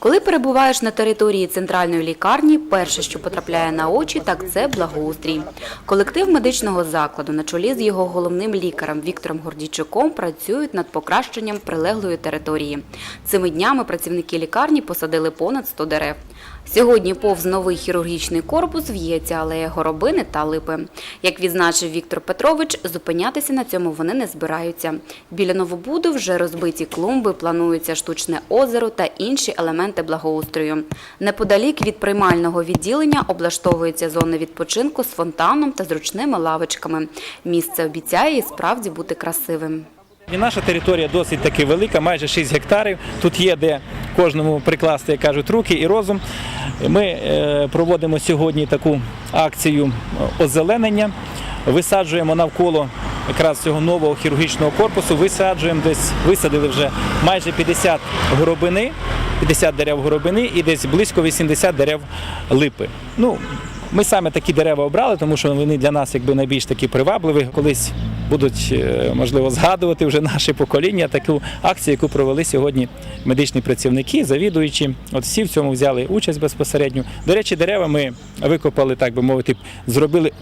Коли перебуваєш на території центральної лікарні, перше, що потрапляє на очі, так це благоустрій. Колектив медичного закладу на чолі з його головним лікарем Віктором Гордійчуком працюють над покращенням прилеглої території. Цими днями працівники лікарні посадили понад 100 дерев. Сьогодні повз новий хірургічний корпус в'ється алея горобини та липи. Як відзначив Віктор Петрович, зупинятися на цьому вони не збираються. Біля новобуду вже розбиті клумби, планується штучне озеро та інші елементи благоустрою. Неподалік від приймального відділення облаштовується зона відпочинку з фонтаном та зручними лавочками. Місце обіцяє і справді бути красивим. І наша територія досить таки велика, майже 6 гектарів. Тут є де кожному прикласти, як кажуть, руки і розум. Ми е, проводимо сьогодні таку акцію озеленення. Висаджуємо навколо якраз цього нового хірургічного корпусу. Висаджуємо десь, висадили вже майже 50 горобини, 50 дерев горобини і десь близько 80 дерев липи. Ну, ми саме такі дерева обрали, тому що вони для нас якби найбільш такі привабливі. Колись будуть е, можливо згадувати вже наше покоління таку акцію, яку провели сьогодні медичні працівники, завідуючі. От всі в цьому взяли участь безпосередньо. До речі, дерева ми викопали, так би мовити, зробили.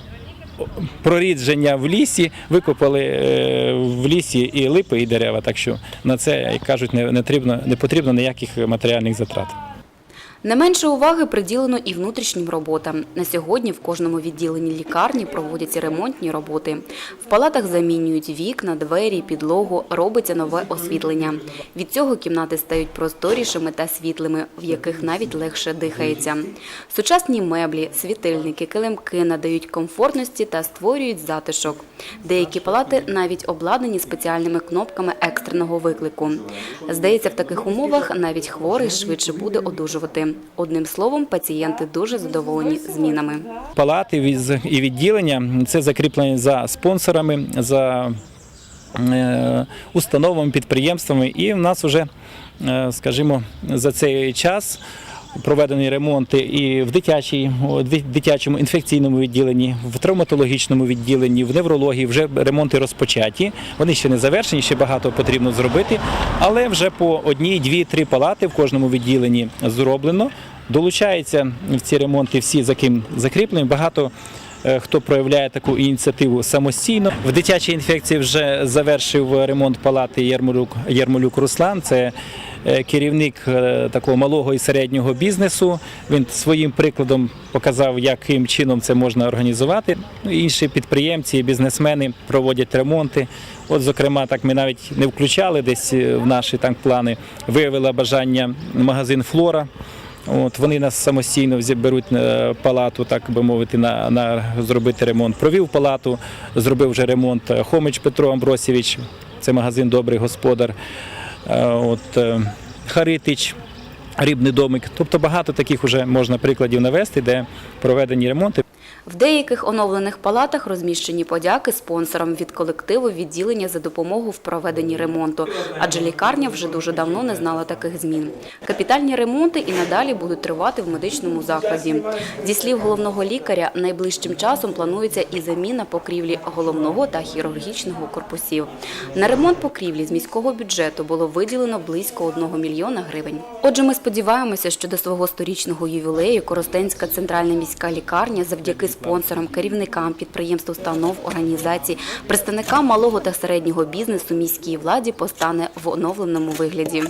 Прорідження в лісі, викопали е, в лісі і липи, і дерева. Так що на це, як кажуть, не, потрібно, не потрібно ніяких матеріальних затрат. Не менше уваги приділено і внутрішнім роботам. На сьогодні в кожному відділенні лікарні проводяться ремонтні роботи. В палатах замінюють вікна, двері, підлогу, робиться нове освітлення. Від цього кімнати стають просторішими та світлими, в яких навіть легше дихається. Сучасні меблі, світильники, килимки надають комфортності та створюють затишок. Деякі палати навіть обладнані спеціальними кнопками екстреного виклику. Здається, в таких умовах навіть хворий швидше буде одужувати. Одним словом, пацієнти дуже задоволені змінами. Палати і відділення це закріплені за спонсорами, за е, установами, підприємствами. І в нас вже, е, скажімо, за цей час. Проведені ремонти і в дитячій, дитячому інфекційному відділенні, в травматологічному відділенні, в неврології вже ремонти розпочаті. Вони ще не завершені, ще багато потрібно зробити. Але вже по одній, дві, три палати в кожному відділенні зроблено. Долучаються в ці ремонти всі, за ким закріплені. Багато е, хто проявляє таку ініціативу самостійно. В дитячій інфекції вже завершив ремонт палати Єрмолюк, Єрмолюк Руслан. Це керівник е, такого малого і середнього бізнесу. Він своїм прикладом показав, яким чином це можна організувати. Ну, Інші підприємці, і бізнесмени проводять ремонти. От, зокрема, так ми навіть не включали десь е, в наші там плани. Виявила бажання магазин Флора. От вони нас самостійно беруть на палату, так би мовити, на, на зробити ремонт. Провів палату, зробив вже ремонт е, Хомич Петро Амбросєвич, це магазин Добрий господар. Е, От е, Харитич, Рібний домик. Тобто багато таких вже можна прикладів навести, де проведені ремонти. В деяких оновлених палатах розміщені подяки спонсорам від колективу відділення за допомогу в проведенні ремонту, адже лікарня вже дуже давно не знала таких змін. Капітальні ремонти і надалі будуть тривати в медичному закладі. Зі слів головного лікаря, найближчим часом планується і заміна покрівлі головного та хірургічного корпусів. На ремонт покрівлі з міського бюджету було виділено близько 1 мільйона гривень. Отже, ми сподіваємося, що до свого сторічного ювілею Коростенська центральна міська лікарня завдяки спонсорам, керівникам підприємств, установ, організацій, представникам малого та середнього бізнесу міській владі постане в оновленому вигляді.